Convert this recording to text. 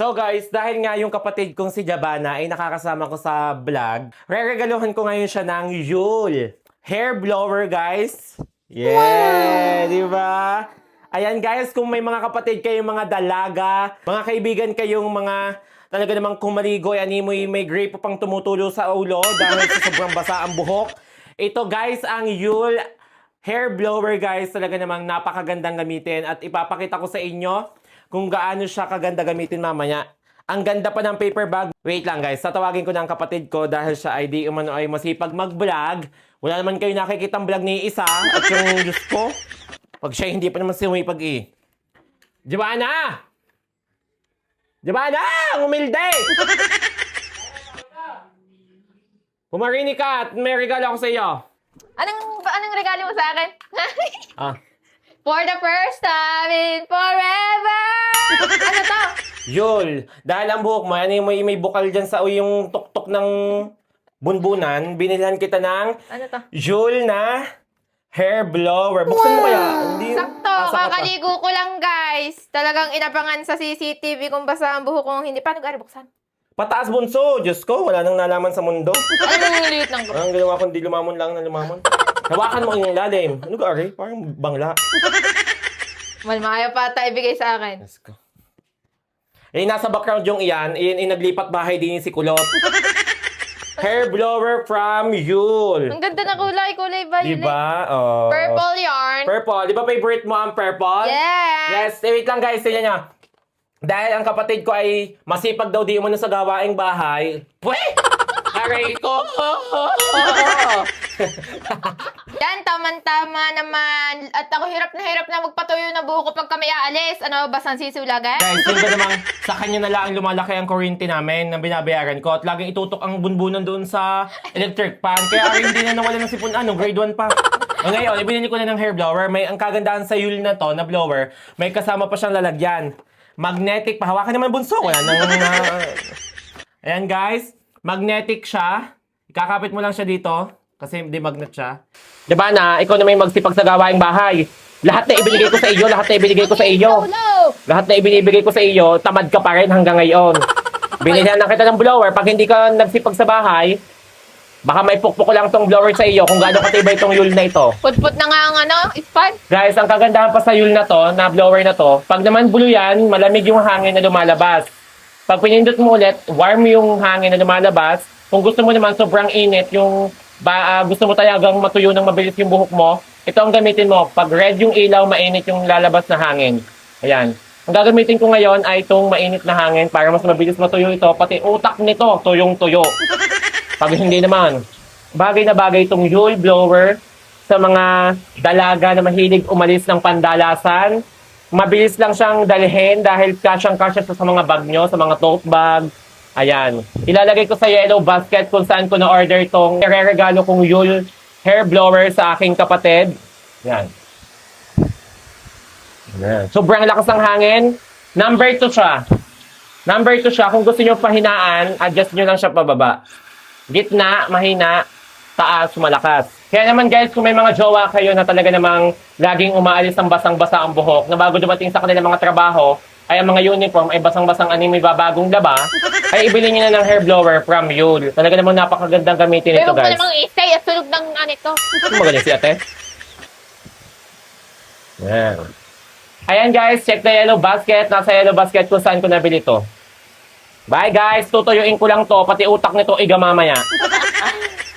So guys, dahil nga yung kapatid kong si Jabana ay nakakasama ko sa vlog, re-regaluhan ko ngayon siya ng Yule hair blower guys. Yeah, di ba? Ayan guys, kung may mga kapatid kayong mga dalaga, mga kaibigan kayong mga talaga namang kumaligo, yan mo may grape pang tumutulo sa ulo dahil sa sobrang basa ang buhok. Ito guys, ang Yule hair blower guys, talaga namang napakagandang gamitin at ipapakita ko sa inyo kung gaano siya kaganda gamitin mamaya. Ang ganda pa ng paper bag. Wait lang guys, tatawagin ko na ang kapatid ko dahil siya ay di umano ay masipag mag-vlog. Wala naman kayo nakikita ang vlog ni isa at yung Diyos ko, pag siya hindi pa naman sumipag eh. Jabana! Jabana! Ang umilde! Pumarini ka at may regalo ako sa iyo. Anong, anong regalo mo sa akin? Ah, For the first time in forever! ano to? Yul, dahil ang buhok mo, ano yung may, may bukal dyan sa o yung tuktok ng bunbunan, binilhan kita ng Ano to? Yul na hair blower. Buksan mo kaya? Hindi, Sakto, pa. kakaligo ko lang guys. Talagang inabangan sa CCTV kung basa ang buhok kong hindi. Paano gano'n buksan? Pataas bunso, Diyos ko, wala nang nalaman sa mundo. Ano yung liit ng Ang ginawa ko, di lumamon lang na lumamon. Hawakan mo yung lalim. Ano ka, Ari? Parang bangla. Malmaya pa ata ibigay sa akin. Let's go. Eh, nasa background yung iyan, iyan, iyan naglipat bahay din si Kulot. hair blower from Yule. Ang ganda na kulay, kulay violet. Diba? Oh. Purple yarn. Purple. Di ba favorite mo ang purple? Yes. Yes. Eh, wait lang guys. Tingnan nyo. Dahil ang kapatid ko ay masipag daw di umano sa gawaing bahay. Pwe! Aray ko! Yan, tama-tama naman. At ako hirap na hirap na magpatuyo na buhok ko pag kami aalis. Ano, basang sisulagan? guys, yung ba namang sa kanya na lang lumalaki ang kuryente namin na binabayaran ko at laging itutok ang bunbunan doon sa electric pan. Kaya rin hindi na nawala ng sipon. Ano, grade 1 pa. O ngayon, ibinili ko na ng hair blower. May ang kagandahan sa Yule na to, na blower, may kasama pa siyang lalagyan. Magnetic, pahawakan naman bunso. Wala nang... ah, Ayan guys, magnetic siya. Ikakapit mo lang siya dito kasi hindi magnet siya. 'Di ba na ikaw na may magsipag sa gawaing bahay. Lahat na ibinigay ko sa iyo, lahat na ibinigay ko sa iyo. Lahat na ibinibigay ko sa iyo, tamad ka pa rin hanggang ngayon. Binilhan na kita ng blower. Pag hindi ka nagsipag sa bahay, baka may pukpok ko lang tong blower sa iyo kung gaano katibay itong yul na ito. Put-put na nga ang ano, span. Guys, ang kagandahan pa sa yul na to, na blower na to, pag naman blue yan, malamig yung hangin na lumalabas. Pag pinindot mo ulit, warm yung hangin na lumalabas. Kung gusto mo naman sobrang init, yung ba, ah, gusto mo talagang matuyo ng mabilis yung buhok mo, ito ang gamitin mo. Pag red yung ilaw, mainit yung lalabas na hangin. Ayan. Ang gagamitin ko ngayon ay itong mainit na hangin para mas mabilis matuyo ito. Pati utak nito, tuyong-tuyo. Pag hindi naman, bagay na bagay itong Yule blower sa mga dalaga na mahilig umalis ng pandalasan. Mabilis lang siyang dalhin dahil kasyang-kasya sa mga bag nyo, sa mga tote bag. Ayan. Ilalagay ko sa yellow basket kung saan ko na-order itong ireregalo kong Yule hair blower sa aking kapatid. Ayan. Ayan. Sobrang lakas ng hangin. Number 2 siya. Number 2 siya. Kung gusto nyo pahinaan, adjust nyo lang siya pababa. Gitna, mahina, taas, malakas. Kaya naman guys, kung may mga jowa kayo na talaga namang laging umaalis ng basang-basa ang buhok, na bago dumating sa kanilang mga trabaho, ay ang mga uniform ay basang-basang ani may babagong laba, ay ibili nyo na ng hair blower from Yule. Talaga namang napakagandang gamitin Pero ito ko guys. namang i-stay at tulog ng ano ito. Ano magaling si ate? Yan. Ayan guys, check the yellow basket. Nasa yellow basket kung saan ko nabili to. Bye guys, tutuyuin ko lang to. Pati utak nito iga mamaya.